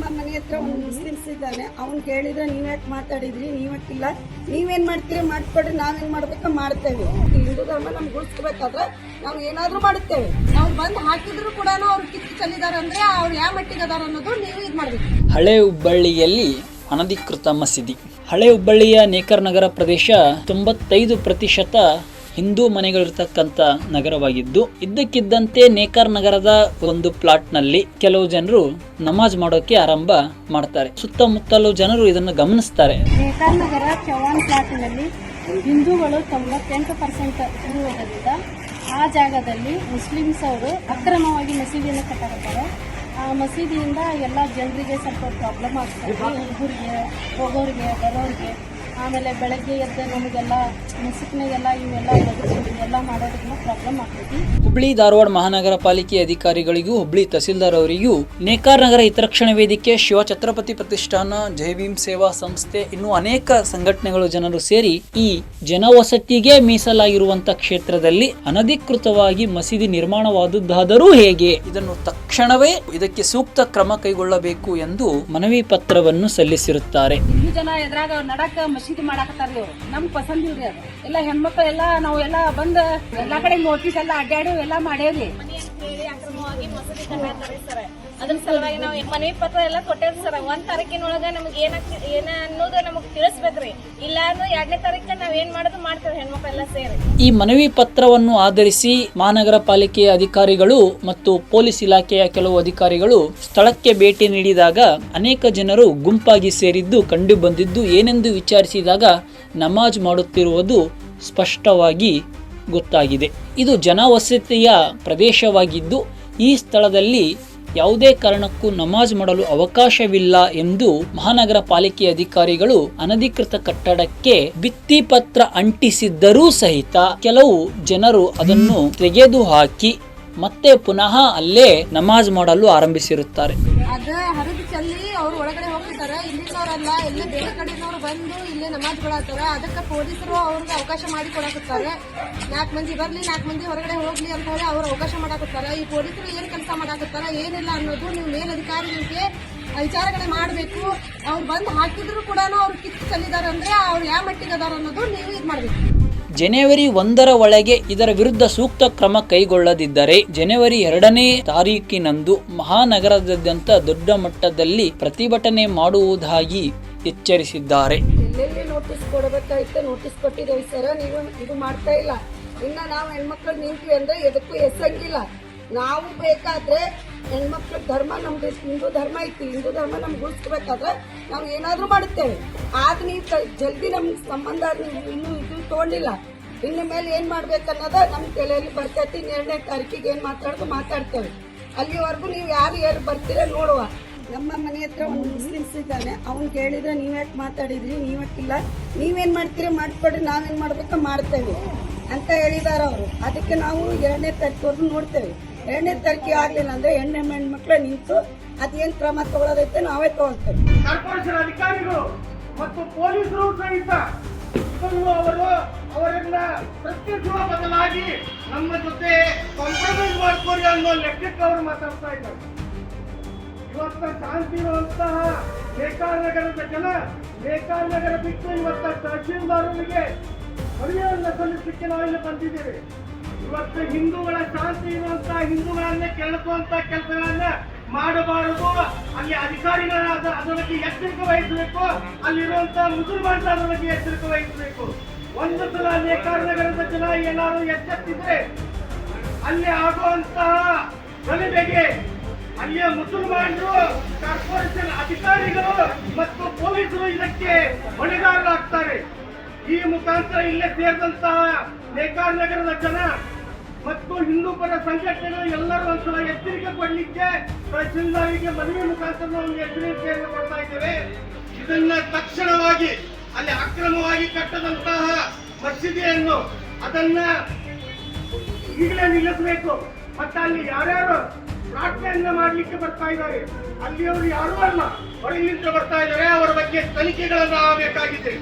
ನಮ್ಮ ಮನೆ ಹತ್ರ ಒಂದು ಮುಸ್ಲಿಮ್ಸ್ ಇದ್ದಾನೆ. ಅವ್ನು ಕೇಳಿದ್ರೆ ನೀವ್ಯಾಕೆ ಮಾತಾಡಿದ್ರಿ? ನೀವಕ್ಕಿಲ್ಲ ನೀವೇನ್ ಮಾಡ್ತೀರಿ? ಮಾಡ್ಕೊಡ್ರಿ. ನಾವೇನ್ ಮಾಡ್ಬೇಕ? ಮಾಡ್ತೇವೆ. ಹಿಂದೂ ಧರ್ಮ ನಮ್ಗೆ ಉಳಿಸ್ಕೋಬೇಕಾದ್ರೆ ನಾವು ಏನಾದ್ರೂ ಮಾಡುತ್ತೇವೆ. ನಾವು ಬಂದು ಹಾಕಿದ್ರು ಕೂಡ ಅವ್ರು ಕಿತ್ತು ಚೆಲ್ಲಿದಾರೆ ಅಂದ್ರೆ ಅವ್ರು ಯಾವ ಮಟ್ಟಿಗೆ ಅದಾರ ಅನ್ನೋದು ನೀವು ಇದು ಮಾಡ್ಬೇಕು. ಹಳೆ ಹುಬ್ಬಳ್ಳಿಯಲ್ಲಿ ಅನಧಿಕೃತ ಮಸೀದಿ. ಹಳೆ ಹುಬ್ಬಳ್ಳಿಯ ನೇಕರ್ ನಗರ ಪ್ರದೇಶ ತೊಂಬತ್ತೈದು ಪ್ರತಿಶತ ಹಿಂದೂ ಮನೆಗಳಿರ್ತಕ್ಕಂಥ ನಗರವಾಗಿದ್ದು, ಇದ್ದಕ್ಕಿದ್ದಂತೆ ನೇಕಾರ್ ನಗರದ ಒಂದು ಪ್ಲಾಟ್ನಲ್ಲಿ ಕೆಲವು ಜನರು ನಮಾಜ್ ಮಾಡೋಕೆ ಆರಂಭ ಮಾಡ್ತಾರೆ. ಸುತ್ತಮುತ್ತಲು ಜನರು ಇದನ್ನು ಗಮನಿಸ್ತಾರೆ. ನೇಕಾರ್ ನಗರ ಚೌಹಾಣ್ ಪ್ಲಾಟಿನಲ್ಲಿ ಹಿಂದೂಗಳು ತೊಂಬತ್ತೆಂಟು ಪರ್ಸೆಂಟ್ ಇರುವುದರಿಂದ ಆ ಜಾಗದಲ್ಲಿ ಮುಸ್ಲಿಮ್ಸ್ ಅವರು ಅಕ್ರಮವಾಗಿ ಮಸೀದಿಯನ್ನು ಕಟ್ಟಕತ್ತಾರೆ ಆ ಮಸೀದಿಯಿಂದ ಎಲ್ಲ ಜನರಿಗೆ ಸ್ವಲ್ಪ ಪ್ರಾಬ್ಲಮ್ ಆಗ್ತದೆ. ಹುಡುಗರಿಗೆ, ಹೋಗೋರಿಗೆ, ಬರೋರಿಗೆ. ಆಮೇಲೆ ಬೆಳಗ್ಗೆ ಎದ್ದು ನಮಗೆಲ್ಲ ಮುಸುಕ್ನಾಗೆಲ್ಲ ಇವೆಲ್ಲ ಎಲ್ಲ ಮಾಡೋದಕ್ಕೆ ಪ್ರಾಬ್ಲಮ್ ಆಗ್ತೈತಿ. ಹುಬ್ಳಿ ಧಾರವಾಡ ಮಹಾನಗರ ಪಾಲಿಕೆ ಅಧಿಕಾರಿಗಳಿಗೂ ಹುಬ್ಳಿ ತಹಸೀಲ್ದಾರ್ ಅವರಿಗೂ ನೇಕಾರ್ ನಗರ ಹಿತರಕ್ಷಣೆ ವೇದಿಕೆ ಶಿವ ಛತ್ರಪತಿ ಪ್ರತಿಷ್ಠಾನ ಜೈ ಭೀಮ್ ಸೇವಾ ಸಂಸ್ಥೆ ಇನ್ನೂ ಅನೇಕ ಸಂಘಟನೆಗಳು ಜನರು ಸೇರಿ ಈ ಜನವಸತಿಗೆ ಮೀಸಲಾಗಿರುವಂತಹ ಕ್ಷೇತ್ರದಲ್ಲಿ ಅನಧಿಕೃತವಾಗಿ ಮಸೀದಿ ನಿರ್ಮಾಣವಾದದ್ದಾದರೂ ಹೇಗೆ? ಇದನ್ನು ತಕ್ಷಣವೇ ಇದಕ್ಕೆ ಸೂಕ್ತ ಕ್ರಮ ಕೈಗೊಳ್ಳಬೇಕು ಎಂದು ಮನವಿ ಪತ್ರವನ್ನು ಸಲ್ಲಿಸಿರುತ್ತಾರೆ. ಜನ ಎದುರಾಗ ನಡಕ ಮಸೀದಿ ಮಾಡಾಕತ್ತಾರ ಇವ್ರು. ನಮ್ಗೆ ಪಸಂದ್ ಇಲ್ರಿ ಅದು. ಎಲ್ಲ ಹೆಣ್ಮಕ್ಳು ಎಲ್ಲ ನಾವು ಎಲ್ಲ ಬಂದ್ ಎಲ್ಲಾ ಕಡೆ ನೋಟಿಸ್ ಎಲ್ಲ ಅಡ್ಡಾಡಿ ಎಲ್ಲ ಮಾಡೇವ್ರಿ ಹೇಳಿ ಅಕ್ರಮವಾಗಿ ಮಸೂದಿ ಕಟ್ಟಾಕ್ತಾರೆ ಸರ್ ಅದ್ರ ಸಲುವಾಗಿ ನಾವು ಮನವಿ ಪತ್ರ ಎಲ್ಲ ಕೊಟ್ಟೇವ್ರಿ ಸರ್. ಒಂದ್ ತಾರೀಕಿನೊಳಗ ನಮ್ಗೆ ಏನ ಏನ ಅನ್ನೋದು ನಮಗ್ ತಿಳಿಸ್ಬೇಕ್ರಿ. ಇಲ್ಲ ಅಂದ್ರೆ ಎರಡನೇ ತಾರೀಕ ನಾವ್ ಏನ್ ಮಾಡೋದು ಮಾಡ್ತೇವೆ ಹೆಣ್ಮಕ್ಳೆಲ್ಲ ಸೇರಿ. ಈ ಮನವಿ ಪತ್ರವನ್ನು ಆಧರಿಸಿ ಮಹಾನಗರ ಪಾಲಿಕೆಯ ಅಧಿಕಾರಿಗಳು ಮತ್ತು ಪೊಲೀಸ್ ಇಲಾಖೆಯ ಕೆಲವು ಅಧಿಕಾರಿಗಳು ಸ್ಥಳಕ್ಕೆ ಭೇಟಿ ನೀಡಿದಾಗ ಅನೇಕ ಜನರು ಗುಂಪಾಗಿ ಸೇರಿದ್ದು ಕಂಡು ಬಂದಿದ್ದು ಏನೆಂದು ವಿಚಾರಿಸಿದಾಗ ನಮಾಜ್ ಮಾಡುತ್ತಿರುವುದು ಸ್ಪಷ್ಟವಾಗಿ ಗೊತ್ತಾಗಿದೆ. ಇದು ಜನವಸತಿಯ ಪ್ರದೇಶವಾಗಿದ್ದು ಈ ಸ್ಥಳದಲ್ಲಿ ಯಾವುದೇ ಕಾರಣಕ್ಕೂ ನಮಾಜ್ ಮಾಡಲು ಅವಕಾಶವಿಲ್ಲ ಎಂದು ಮಹಾನಗರ ಪಾಲಿಕೆ ಅಧಿಕಾರಿಗಳು ಅನಧಿಕೃತ ಕಟ್ಟಡಕ್ಕೆ ಭಿತ್ತಿಪತ್ರ ಅಂಟಿಸಿದ್ದರೂ ಸಹಿತ ಕೆಲವು ಜನರು ಅದನ್ನು ತೆಗೆದು ಹಾಕಿ ಮತ್ತೆ ಪುನಃ ಅಲ್ಲೇ ನಮಾಜ್ ಮಾಡಲು ಆರಂಭಿಸಿರುತ್ತಾರೆ. ಅದ ಹರಿದು ಚೆಲ್ಲಿ ಅವ್ರು ಒಳಗಡೆ ಹೋಗ್ತಿದ್ದಾರೆ ಇಲ್ಲಿನವ್ರಲ್ಲ ಎಲ್ಲ ಬೇರೆ ಕಡೆನವ್ರು ಬಂದು ಇಲ್ಲೇ ನಮಾಜ್ ಬಿಡತ್ತಾರ ಅದಕ್ಕೆ ಪೊಲೀಸರು ಅವ್ರಿಗೆ ಅವಕಾಶ ಮಾಡಿ ಕೊಡಕತ್ತಾರೆ. ನಾಲ್ಕು ಮಂದಿ ಬರಲಿ, ನಾಲ್ಕು ಮಂದಿ ಹೊರಗಡೆ ಹೋಗ್ಲಿ ಅಂತ ಹೇಳಿ ಅವ್ರು ಅವಕಾಶ ಮಾಡಾಕತ್ತಾರೆ. ಈ ಪೊಲೀಸರು ಏನು ಕೆಲಸ ಮಾಡಾಕತ್ತಾರ, ಏನಿಲ್ಲ ಅನ್ನೋದು ನೀವು ಮೇಲಧಿಕಾರಿಗಳಿಗೆ ವಿಚಾರಗಳೇ ಮಾಡಬೇಕು. ಅವ್ರು ಬಂದು ಹಾಕಿದ್ರು ಕೂಡ ಅವ್ರು ಕಿತ್ತು ಚೆಲ್ಲಿದ್ದಾರೆ ಅಂದ್ರೆ ಅವ್ರು ಯಾವ ಮಟ್ಟಿಗೆ ಅದಾರ ಅನ್ನೋದು ನೀವು ಇದು ಮಾಡ್ಬೇಕು. ಜನವರಿ ಒಂದರ ಒಳಗೆ ಇದರ ವಿರುದ್ಧ ಸೂಕ್ತ ಕ್ರಮ ಕೈಗೊಳ್ಳದಿದ್ದರೆ ಜನವರಿ ಎರಡನೇ ತಾರೀಕಿನಂದು ಮಹಾನಗರದಾದ್ಯಂತ ದೊಡ್ಡ ಮಟ್ಟದಲ್ಲಿ ಪ್ರತಿಭಟನೆ ಮಾಡುವುದಾಗಿ ಎಚ್ಚರಿಸಿದ್ದಾರೆ. ನೋಟಿಸ್ ಕೊಡಬೇಕಾಯ್ತು? ನೋಟಿಸ್ ಕೊಟ್ಟಿದ್ದೇವೆ ಸರ್? ನೀವು ಇದು ಮಾಡ್ತಾ ಇಲ್ಲ. ಇನ್ನ ನಾವು ಹೆಣ್ಮಕ್ಳು ನಿಂತೀವಿ ಅಂದ್ರೆ ಎದಕ್ಕೂ ಎಸಂಗಿಲ್ಲ. ನಾವು ಬೇಕಾದ್ರೆ ಹೆಣ್ಮಕ್ಳ ಧರ್ಮ ನಮ್ದು ಹಿಂದೂ ಧರ್ಮ ಐತಿ ಹಿಂದೂ ಧರ್ಮ ನಮ್ಗೆ ಉಳಿಸ್ಕೋಬೇಕಾದ್ರೆ ನಾವು ಏನಾದ್ರೂ ಮಾಡುತ್ತೇವೆ. ಆದ್ರೆ ನೀವು ಜಲ್ದಿ ನಮ್ಗೆ ಸಂಬಂಧ ಇನ್ನೂ ಇದು ತೊಗೊಂಡಿಲ್ಲ ಇನ್ನು ಮೇಲೆ ಏನ್ ಮಾಡ್ಬೇಕನ್ನೋದ ನಮ್ ತಲೆಯಲ್ಲಿ ಬರ್ತೈತಿ. ಎರಡನೇ ತಾರೀಕಿಗೆ ಏನ್ ಮಾತಾಡೋದು ಮಾತಾಡ್ತೇವೆ. ಅಲ್ಲಿವರೆಗೂ ನೀವು ಯಾರು ಯಾರು ಬರ್ತೀರ ನೋಡುವ. ನಮ್ಮ ಮನೆ ಹತ್ರ ಒಂದು ಮುಸ್ಲಿಮ್ಸ್ ಇದ್ದಾನೆ. ಅವ್ನು ಕೇಳಿದ್ರೆ ನೀವ್ಯಾಕೆ ಮಾತಾಡಿದ್ರಿ? ನೀವಕ್ಕಿಲ್ಲ ನೀವೇನ್ ಮಾಡ್ತೀರಿ? ಮಾಡ್ಕೊಡ್ರಿ. ನಾವೇನ್ ಮಾಡ್ಬೇಕೋ ಮಾಡ್ತೇವೆ ಅಂತ ಹೇಳಿದಾರ ಅವರು. ಅದಕ್ಕೆ ನಾವು ಎರಡನೇ ತಾರೀಕುವರೆಗೂ ನೋಡ್ತೇವೆ. ಎರಡನೇ ತರಕಿ ಆಗ್ಲಿಲ್ಲ ಅಂದ್ರೆ ಹೆಣ್ಣೆ ಹೆಣ್ಮಕ್ಳು ನಿಂತು ಅದೇನ್ ಕ್ರಮ ತಗೊಳ್ಳೋದೈತೆ ನಾವೇ ತಗೊಳ್ತೇವೆ. ಕಾರ್ಪೊರೇಷನ್ ಅಧಿಕಾರಿಗಳು ಮತ್ತು ಪೊಲೀಸರು ಸಹಿತ ಅವರು ಅವರನ್ನ ಪ್ರಶ್ನಿಸುವ ಬದಲಾಗಿ ನಮ್ಮ ಜೊತೆ ಕಾಂಪ್ರಮೈಸ್ ಮಾಡ್ಕೊಳ್ಳಿ ಅನ್ನೋ ಲೆಕ್ಕಕ್ಕೆ ಅವರು ಮಾತಾಡ್ತಾ ಇದ್ದಾರೆ. ಇವತ್ತ ಶಾಂತಿ ಇರುವಂತಹ ಬೇಕಾನಗರದ ನಗರದ ಜನ, ಬೇಕಾನಗರ ನಗರ ಬಿಟ್ಟು ಇವತ್ತ ತಹಶೀಲ್ದಾರರಿಗೆ ಮನವಿಯನ್ನ ಸಲ್ಲಿಸಲಿಕ್ಕೆ ನಾವಿಲ್ಲಿ ಬಂದಿದ್ದೇವೆ. ಇವತ್ತು ಹಿಂದೂಗಳ ಶಾಂತಿ ಇರುವಂತಹ ಹಿಂದೂಗಳನ್ನ ಕೆಳಕುವಂತ ಕೆಲಸಗಳನ್ನ ಮಾಡಬಾರದು. ಅಲ್ಲಿ ಅಧಿಕಾರಿಗಳಾದ ಅದರ ಬಗ್ಗೆ ಎಚ್ಚರಿಕೆ ವಹಿಸಬೇಕು. ಅಲ್ಲಿರುವಂತ ಮುಸಲ್ಮಾನ್ ಅದರ ಬಗ್ಗೆ ಎಚ್ಚರಿಕೆ ವಹಿಸಬೇಕು. ಒಂದು ಸಲ ನೇಕಾರ ನಗರದ ಜನ ಏನಾದ್ರು ಎಚ್ಚೆತ್ತಿದ್ರೆ, ಅಲ್ಲಿ ಆಗುವಂತಹ ಗಲಭೆಗೆ ಅಲ್ಲಿಯ ಮುಸಲ್ಮಾನರು, ಕಾರ್ಪೊರೇಷನ್ ಅಧಿಕಾರಿಗಳು ಮತ್ತು ಪೊಲೀಸರು ಇದಕ್ಕೆ ಹೊಣೆಗಾರರಾಗ್ತಾರೆ. ಈ ಮುಖಾಂತರ ಇಲ್ಲೇ ಸೇರಿದಂತಹ ನೇಕಾರ ನಗರದ ಜನ ಮತ್ತು ಹಿಂದೂ ಪರ ಸಂಘಟನೆಗಳು ಎಲ್ಲರೂ ಒಂದ್ಸಲ ಎಚ್ಚರಿಕೆ ಕೊಡಲಿಕ್ಕೆ ತಹಸೀಲ್ದಾರಿಗೆ ಮನವಿ ಮುಖಾಂತರ ಒಂದು ಎಚ್ಚರಿಕೆಯನ್ನು ಕೊಡ್ತಾ ಇದ್ದೇವೆ. ಇದನ್ನ ತಕ್ಷಣವಾಗಿ ಅಲ್ಲಿ ಅಕ್ರಮವಾಗಿ ಕಟ್ಟದಂತಹ ಮಸೀದಿಯನ್ನು ಅದನ್ನ ಈಗಲೇ ನಿಲ್ಲಿಸಬೇಕು. ಮತ್ತೆ ಅಲ್ಲಿ ಯಾರ್ಯಾರು ಪ್ರಾರ್ಥನೆಯನ್ನ ಮಾಡಲಿಕ್ಕೆ ಬರ್ತಾ ಇದ್ದಾರೆ, ಅಲ್ಲಿಯವರು ಯಾರೂ ಅಲ್ಲ. ಹೊರಗಿನಿಂದ ಬರ್ತಾ ಇದ್ದಾರೆ. ಅವರ ಬಗ್ಗೆ ತನಿಖೆಗಳನ್ನು ಆಗಬೇಕಾಗಿದೆ.